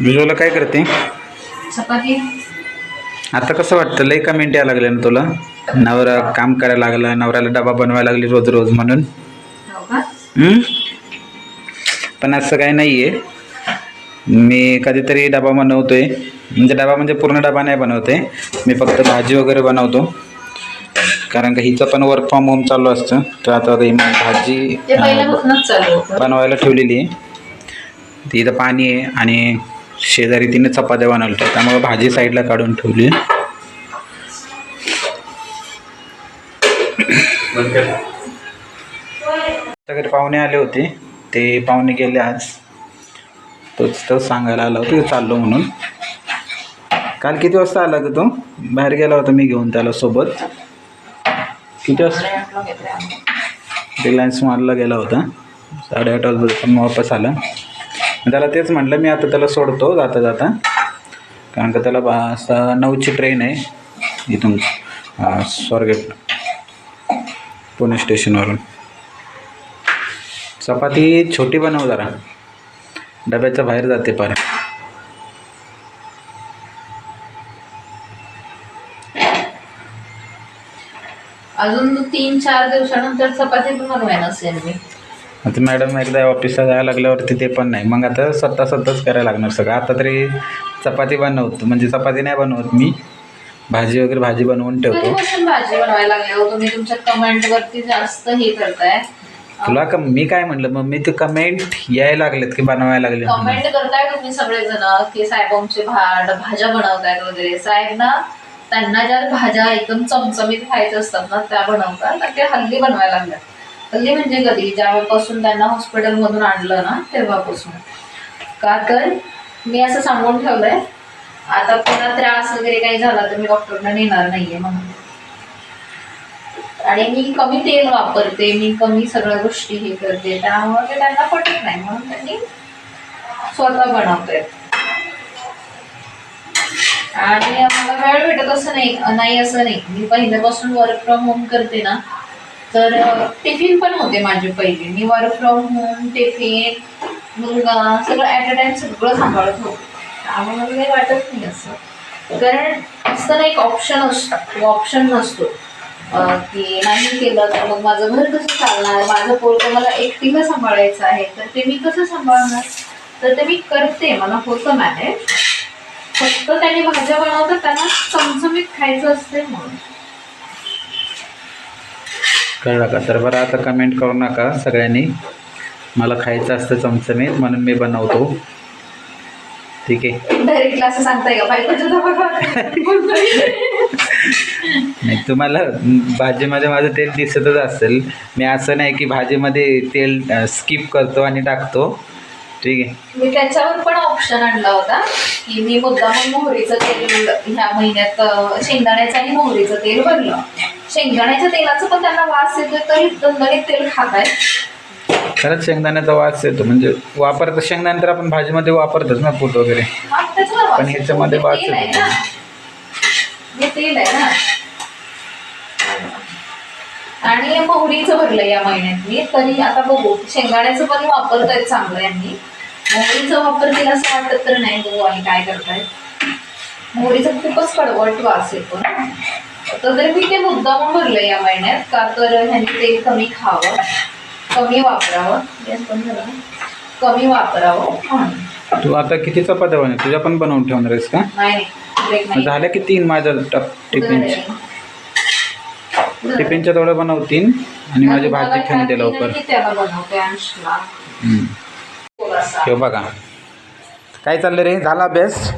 विजूला काय करते? चपाती. आता कसं वाटतं? लई कमेंट यायला लागले ना तुला? नवरा काम करायला लागला नवऱ्याला डबा बनवायला लागली रोज रोज म्हणून. हो हम्म? पण असं काही नाही आहे मी कधीतरी डबा बनवतोय. म्हणजे डबा म्हणजे पूर्ण डबा नाही बनवते. मी फक्त भाजी वगैरे बनवतो. कारण का हिचं पण वर्क फ्रॉम होम चालू असतं. तर आता ही भाजी ते अं, पहिल्यापासूनच चालू होतं. बनवायला ठेवलेली आहे. ती इथं पाणी आहे आणि शेजारी तिने चपात्या बनवल्या त्यामुळे भाजी साईडला काढून ठेवली. सगळे पाहुणे आले होते. ते पाहुणे गेले आज. तोच तो सांगायला आला होता चाललो म्हणून. काल किती वाजता आला ग तो? बाहेर गेला होता मी घेऊन त्याला सोबत. किती वाजता? रिलायन्स मॉलला गेला होता. साडेआठ वाजता वापस आला. त्याला तेच म्हटलं मी आता त्याला सोडतो जाता जाता. कारण का त्याला बा नऊची ट्रेन आहे इथून अं, स्वारगेट पुणे स्टेशनवरून. चपाती छोटी बनव जरा. डब्याच्या बाहेर जाते पार. अजून तीन चार दिवसानंतर चपाती पण बनवायला असेल मी. आता मॅडम एकदा ऑफिसला जायला लागल्यावरती ते पण नाही. मग आता स्वतः स्वतःच करायला लागणार सगळं. आता तरी चपाती बनवतो. म्हणजे चपाती नाही बनवत मी. भाजी वगैरे भाजी बनवून ठेवतो. कधीपासून भाजी बनवायला लागले हो? तुम्ही तुमच्या कमेंट वरती जास्त हे करताय. तुला का मी काय म्हणलं? मग मी ते कमेंट यायला लागलेत की बनवायला लागले. कमेंट करताय तुम्ही सगळेजण की साहेब आमचे भाड भाज्या बनवतायत वगैरे. साहेब ना त्यांना ज्या भाज्या एकदम चमचमीत खायच्या असतात ना त्या बनवतात. आणि ते हल्ली बनवायला लागल्यात. हल्ली म्हणजे कधी ज्यावेळेपासून त्यांना हॉस्पिटलमधून आणलं ना तेव्हापासून. का तर मी असं सांगून ठेवलंय आता पुन्हा त्रास वगैरे काही झाला तर मी डॉक्टरना नेणार नाहीये म्हणून. आणि मी कमी तेल वापरते मी कमी सगळ्या गोष्टी हे करते त्यामुळे ते त्यांना पटत नाही म्हणून त्यांनी स्वतः बनवते आणि आम्हाला वेळ भेटत असं नाही नाही असं नाही. मी पहिल्यापासून वर्क फ्रॉम होम करते ना तर टिफिन पण होते माझे पहिले. मी वर्क फ्रॉम होम टिफिन मुलगा सगळं ॲट अ टाइम सगळं सांभाळत होतो. त्यामुळे मला काही वाटत नाही असं. कारण असं ना एक ऑप्शन असतो. ऑप्शन नसतो. की नाही केलं तर मग माझं घर कसं चालणार? माझं पोरगं मला एकटीला सांभाळायचं आहे तर ते मी कसं सांभाळणार? तर ते मी करते. मला होतं मॅनेज फक्त त्यांनी भाज्या बनवतात त्यांना चमचमीत खायचं असते म्हणून. कळलं का? तर बरं आता कमेंट करू नका सगळ्यांनी. मला खायचं असतं चमचमीत म्हणून मी बनवतो. ठीक आहे. डायरेक्टला असं सांगताय का? बायकोच्या नाही तुम्हाला भाजीमध्ये माझं तेल दिसतच असेल. मी असं नाही की भाजीमध्ये तेल स्किप करतो आणि टाकतो. ठीक आहे. मी त्याच्यावर पण ऑप्शन आणला होता की मी मुद्दाम मोहरीचं तेल ह्या महिन्यात शेंगदाण्याचं आणि मोहरीचं तेल भरलं. शेंगदाण्याच्या तेलाचं पण त्यांना वास येतोय तरी दणदणीत तेल खाताय. खरंच शेंगदाण्याचा वास येतो म्हणजे वापरतो शेंगदाणे तर आपण भाजीमध्ये वापरतोच ना पूट वगैरे. पण येतो. ह्याच्यामध्ये वास आहे येतो. हे तेल आहे ना. आणि मोहरीचं भरलं या महिन्यात मी तरी आता बघू. शेंगाण्याचं पण वापरतायत चांगलं यांनी. मोहरीचा वापर केला असं वाटत तर नाही बघू आणि काय करतायत मोहरीचा खूपच कडवट वास येतो ना. तर तरी मी ते मुद्दामून भरलं या महिन्यात का तर ह्यांनी तेल कमी खावं कमी वापरावं? कमी वापरावं. तू आता किती चपात्या बनव तुझ्या पण बनवून ठेवणार आहेस का? नाही झाल्या की तीन माझ्या टिफिनच्या टिफिनच्या बनव तीन आणि माझी भाजी ठेवून दे लवकर. ठेव बघा. काय चाललं रे? झाला अभ्यास?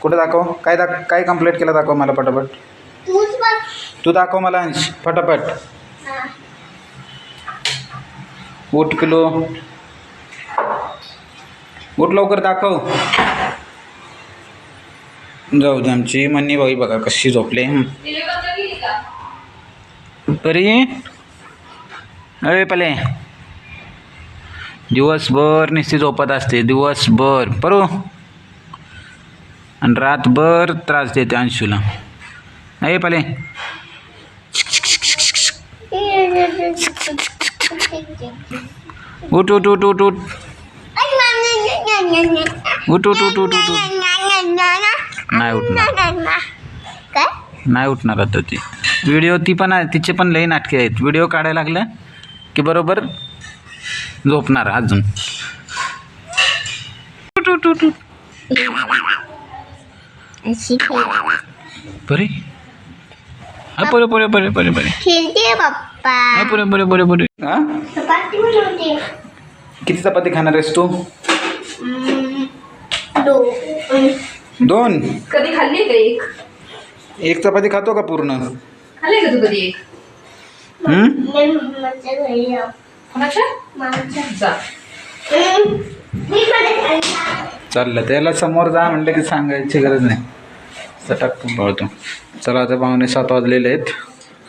कुठं दाखव? काय दाख काय कंप्लीट केलं दाखव मला पटापट? तू दाखव मला अंश फटाफट उठ किलो उठ लवकर दाखव. जाऊ दे आमची मन्नी बाई बघा कशी झोपले. हं. परी अरे पले. दिवसभर नुसती झोपत असते दिवसभर. परू. आणि रातभर त्रास देते अंशूला. नाही पाले. उठ उठ उठ उठ उठ. उठ उठ उठ उठ उठ. नाही उठणार. नाही उठणार आता ती. व्हिडिओ ती पण आहे तिचे पण लई नाटके आहेत. व्हिडिओ काढायला लागल्या की बरोबर झोपणार अजून. बरे बरे बरे बरे बरे बरे खेळते पप्पा. बरे बरे बरे बरे हा? किती चपाती खाणार आहेस तू? दोन. कधी खाल्ली का एक? एक चपाती खातो का पूर्ण? खाल्ली का तू कधी एक? हम्म? चाललं त्याला समोर जा म्हणलं की सांगायची गरज नाही. सटाक पळतो चला आता पाहुणे सात वाजलेले आहेत.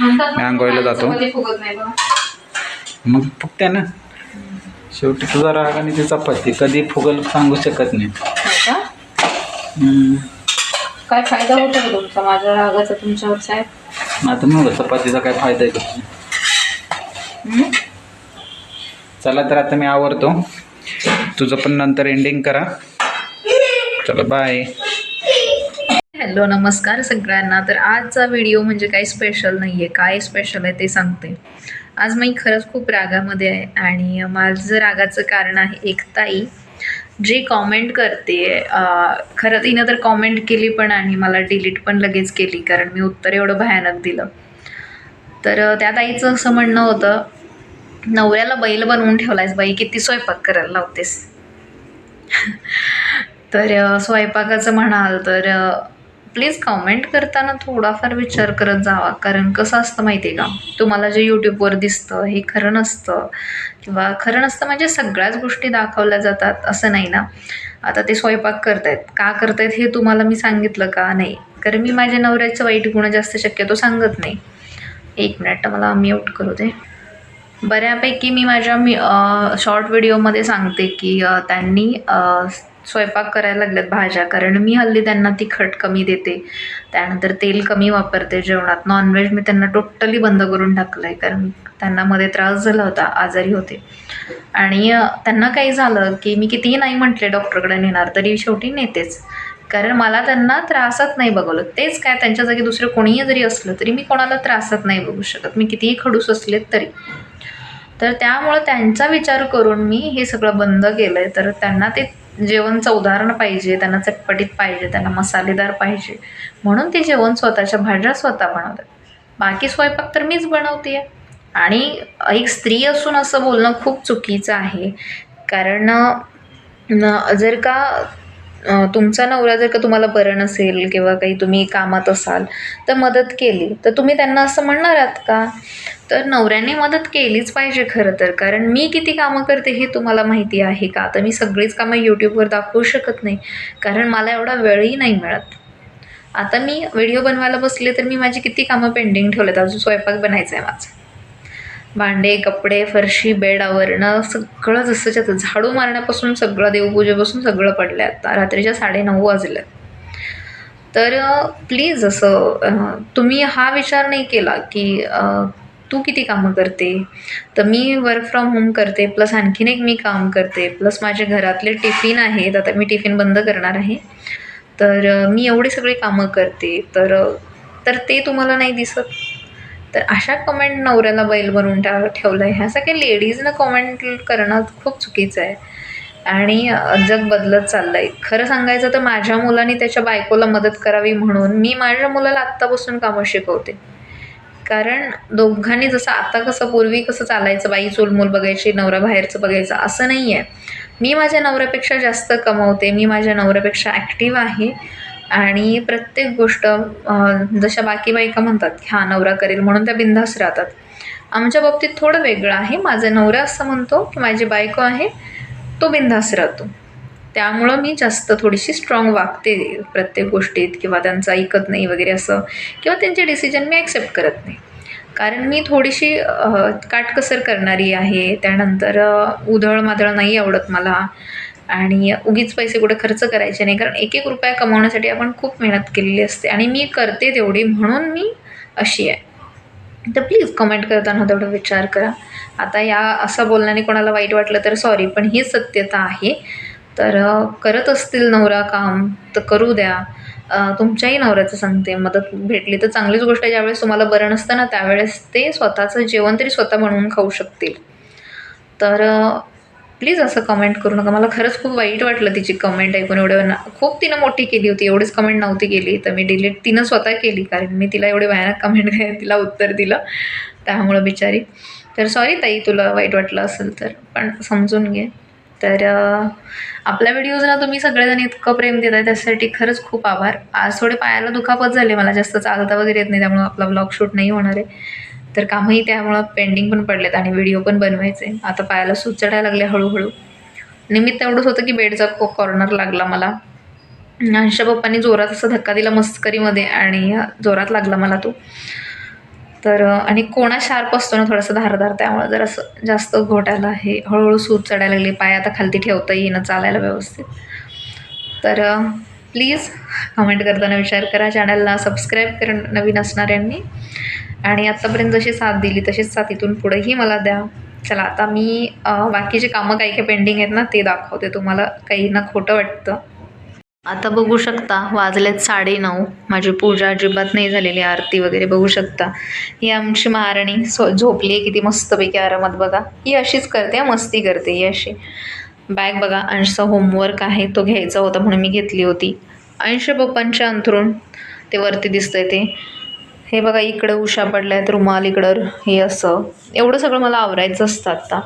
मी आंघोळीला जातो. चपाती फुगत नाही बघा. मग फुगते ना. शेवटी तुझा राग आणि ती चपाती. कधी फुगल सांगू शकत नाही. काय फायदा होतो का तुमचा? माझ्या रागाचा तुमच्यावर साहेब? आता मग चपातीचा काय फायदा आहे? चला तर आता मी आवरतो. तुझं पण नंतर एंडिंग करा. चला बाय हॅलो नमस्कार सगळ्यांना. तर आजचा व्हिडिओ म्हणजे काही स्पेशल नाही आहे काय स्पेशल आहे ते सांगते. आज मी खरंच खूप रागामध्ये आहे आणि माझं रागाचं कारण आहे एक ताई जे कॉमेंट करते. खरं तिनं तर कॉमेंट केली पण आणि मला डिलीट पण लगेच केली कारण मी उत्तर एवढं भयानक दिलं. तर त्या ताईचं असं म्हणणं होतं नवऱ्याला बैल बनवून ठेवलायस बाई किती स्वयंपाक करायला लावतेस. तर स्वयंपाकाचं म्हणाल तर प्लीज कॉमेंट करताना थोडाफार विचार करत जावा. कारण कसं असतं माहिती आहे का? तुम्हाला जे यूट्यूबवर दिसतं हे खरं नसतं. किंवा खरं नसतं म्हणजे सगळ्याच गोष्टी दाखवल्या जातात असं नाही ना? आता ते स्वयंपाक करतायत. का करतायत हे तुम्हाला मी सांगितलं का? नाही. कारण मी माझ्या नवऱ्याचं वाईट गुण जास्त शक्यतो सांगत नाही. एक मिनिट मला म्यूट करू दे. बऱ्यापैकी मी माझ्या मी शॉर्ट व्हिडिओमध्ये सांगते की त्यांनी स्वयंपाक करायला लागल्यात भाज्या. कारण मी हल्ली त्यांना तिखट कमी देते. त्यानंतर तेल कमी वापरते जेवणात. नॉनव्हेज मी त्यांना टोटली बंद करून टाकलं आहे कारण त्यांना मध्ये त्रास झाला होता आजारी होते. आणि त्यांना काही झालं की मी कितीही नाही म्हटले डॉक्टरकडे नेणार तरी शेवटी नेतेच. कारण मला त्यांना त्रासात नाही बघवलं. तेच काय त्यांच्या जागी दुसरं कोणीही जरी असलं तरी मी कोणाला त्रासात नाही बघू शकत. मी कितीही खडूस असले तरी. तर त्यामुळं त्यांचा विचार करून मी हे सगळं बंद केलं आहे तर त्यांना ते जेवण चवदार पाहिजे त्यांना चटपटीत पाहिजे त्यांना मसालेदार पाहिजे. म्हणून ते जेवण स्वतःच्या भाज्या स्वतः बनवतात. बाकी स्वयंपाक तर मीच बनवते आणि एक स्त्री असून असं बोलणं खूप चुकीचं आहे. कारण न- जर का तुमचा नवरा जर का तुम्हाला बरं नसेल किंवा काही तुम्ही कामात असाल तर मदत केली. तर तुम्ही त्यांना असं म्हणणार आहात का? तर नवऱ्याने मदत केलीच पाहिजे खरं तर. कारण मी किती कामं करते हे तुम्हाला माहिती आहे का? तर मी सगळीच कामं यूट्यूबवर दाखवू शकत नाही. कारण मला एवढा वेळही नाही मिळत. आता मी व्हिडिओ बनवायला बसले तर मी माझी किती कामं पेंडिंग ठेवलेत? अजून स्वयंपाक बनायचं आहे माझं. भांडे कपडे फरशी बेड आवरणं सगळं जसं तसं झाडू मारण्यापासून सगळं देवपूजेपासून सगळं पडलं आहे आता. रात्रीच्या साडेनऊ वाजल्या तर प्लीज असं तुम्ही हा विचार नाही केला की तू किती कामं करते? तर मी वर्क फ्रॉम होम करते प्लस आणखीन एक मी काम करते प्लस माझे घरातले टिफिन आहेत आता मी टिफिन बंद करणार आहे. तर मी एवढी सगळी कामं करते तर तर ते तुम्हाला नाही दिसत. तर अशा कमेंट नवऱ्याला बैल बनवून ठेव ठेवलं आहे ह्या सगळ्या लेडीजनं कमेंट करणं खूप चुकीचं आहे. आणि जग बदलत चाललं आहे खरं सांगायचं तर माझ्या मुलाने त्याच्या बायकोला मदत करावी म्हणून मी माझ्या मुलाला आत्तापासून कामं शिकवते. कारण दोघांनी जसं आता कसं पूर्वी कसं चालायचं बाई चुलमूल बघायची नवरा बाहेरचं बघायचं असं नाही आहे मी माझ्या नवऱ्यापेक्षा जास्त कमवते मी माझ्या नवऱ्यापेक्षा ॲक्टिव्ह आहे. आणि प्रत्येक गोष्ट जशा बाकी बायका म्हणतात की हा नवरा करेल म्हणून त्या बिंदास राहतात. आमच्या बाबतीत थोडं वेगळं आहे. माझा नवरा असं म्हणतो की माझी बायको आहे तो बिंदास राहतो. त्यामुळं मी जास्त थोडीशी स्ट्रॉंग वागते प्रत्येक गोष्टीत किंवा त्यांचं ऐकत नाही वगैरे असं किंवा त्यांचे डिसिजन मी ॲक्सेप्ट करत नाही. कारण मी थोडीशी काटकसर करणारी आहे. त्यानंतर उधळ माधळ नाही आवडत मला. आणि उगीच पैसे कुठे खर्च करायचे नाही. कारण एक एक रुपया कमवण्यासाठी आपण खूप मेहनत केलेली असते. आणि मी करते तेवढी म्हणून मी अशी आहे. तर प्लीज कमेंट करताना तेवढा विचार करा. आता या असं बोलण्याने कोणाला वाईट वाटलं तर सॉरी पण ही सत्यता आहे. तर करत असतील नवरा काम तर करू द्या. तुमच्याही नवऱ्याचं सांगते मदत भेटली तर चांगलीच गोष्ट आहे. ज्यावेळेस तुम्हाला बरं नसतं ना त्यावेळेस ते स्वतःचं जेवण तरी स्वतः बनवून खाऊ शकतील. तर प्लीज असं कमेंट करू नका. मला खरंच खूप वाईट वाटलं तिची कमेंट ऐकून. एवढं ना खूप तिनं मोठी केली होती. एवढीच कमेंट नव्हती केली. तर मी डिलीट तिनं स्वतः केली कारण मी तिला एवढी भयानक कमेंट तिला उत्तर दिलं. त्यामुळं बिचारी. तर सॉरी ताई तुला वाईट वाटलं असेल तर पण समजून घे. तर आपल्या व्हिडिओजला तुम्ही सगळेजण इतकं प्रेम देत आहे त्यासाठी खरंच खूप आभार. आज थोडे पायाला दुखापत झाले मला जास्त चालता वगैरे येत नाही त्यामुळं आपला ब्लॉग शूट नाही होणार आहे. तर कामही त्यामुळं पेंडिंग पण पडलेत आणि व्हिडिओ पण बनवायचे. आता पायाला सूज चढायला लागले हळूहळू. निमित्त एवढंच होतं की बेडचा को कॉर्नर लागला मला. अंशा पप्पांनी जोरात असा धक्का दिला मस्करीमध्ये आणि जोरात लागला मला तो. तर आणि कोणा शार्प असतो ना थोडासा धारदार त्यामुळे जर असं जास्त घोटायला हे हळूहळू सूत चढायला लागली पाय आता खालती ठेवता येईना चालायला व्यवस्थित. तर प्लीज कमेंट करताना विचार करा चॅनलला सबस्क्राईब करा नवीन असणाऱ्यांनी. आणि आत्तापर्यंत जशी साथ दिली तशीच साथ इथून पुढेही मला द्या. चला आता मी बाकीचे कामं काही काही पेंडिंग आहेत ना ते दाखवते. तुम्हाला काही ना खोटं वाटतं आता बघू शकता वाजलेत साडेनऊ माझी पूजा अजिबात नाही झालेली आरती वगैरे बघू शकता. ही आमची महाराणी सो झोपली आहे किती मस्तपैकी आरामात बघा. ही अशीच करते मस्ती करते ही अशी. बॅग बघा अंशचा होमवर्क आहे तो घ्यायचा होता म्हणून मी घेतली होती. अंश पप्पांचे अंथरूण ते वरती दिसतंय ते. हे बघा इकडं उशा पडल्या आहेत रुमाल इकडं हे असं. एवढं सगळं मला आवरायचं असतं आत्ता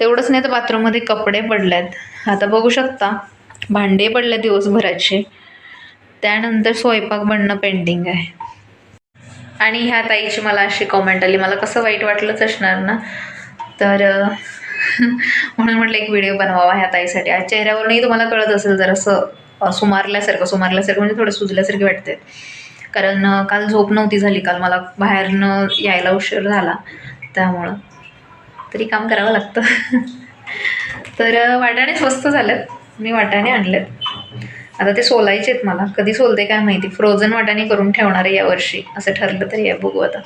तेवढंच नाही तर बाथरूममध्ये कपडे पडले आहेत आता बघू शकता भांडे पडले दिवसभराचे. त्यानंतर स्वयंपाक बनणं पेंडिंग आहे. आणि ह्या ताईची मला अशी कॉमेंट आली मला कसं वाईट वाटलंच असणार ना? तर म्हणून म्हटलं एक व्हिडिओ बनवावा ह्या ताईसाठी. आज चेहऱ्यावरूनही तुम्हाला कळत असेल जर असं सुमारल्यासारखं सुमारल्यासारखं म्हणजे थोडं सुजल्यासारखे वाटते कारण काल झोप नव्हती झाली काल मला बाहेरनं यायला उशीर झाला त्यामुळं. तरी काम करावं लागतं. तर वाटाणे स्वस्त झालेत. मी वाटाणे आणलेत. आता ते सोलायचे आहेत मला. कधी सोलते काय माहिती. फ्रोझन वाटाणे करून ठेवणार आहे यावर्षी. असं ठरलं तरी आहे. बघू आता.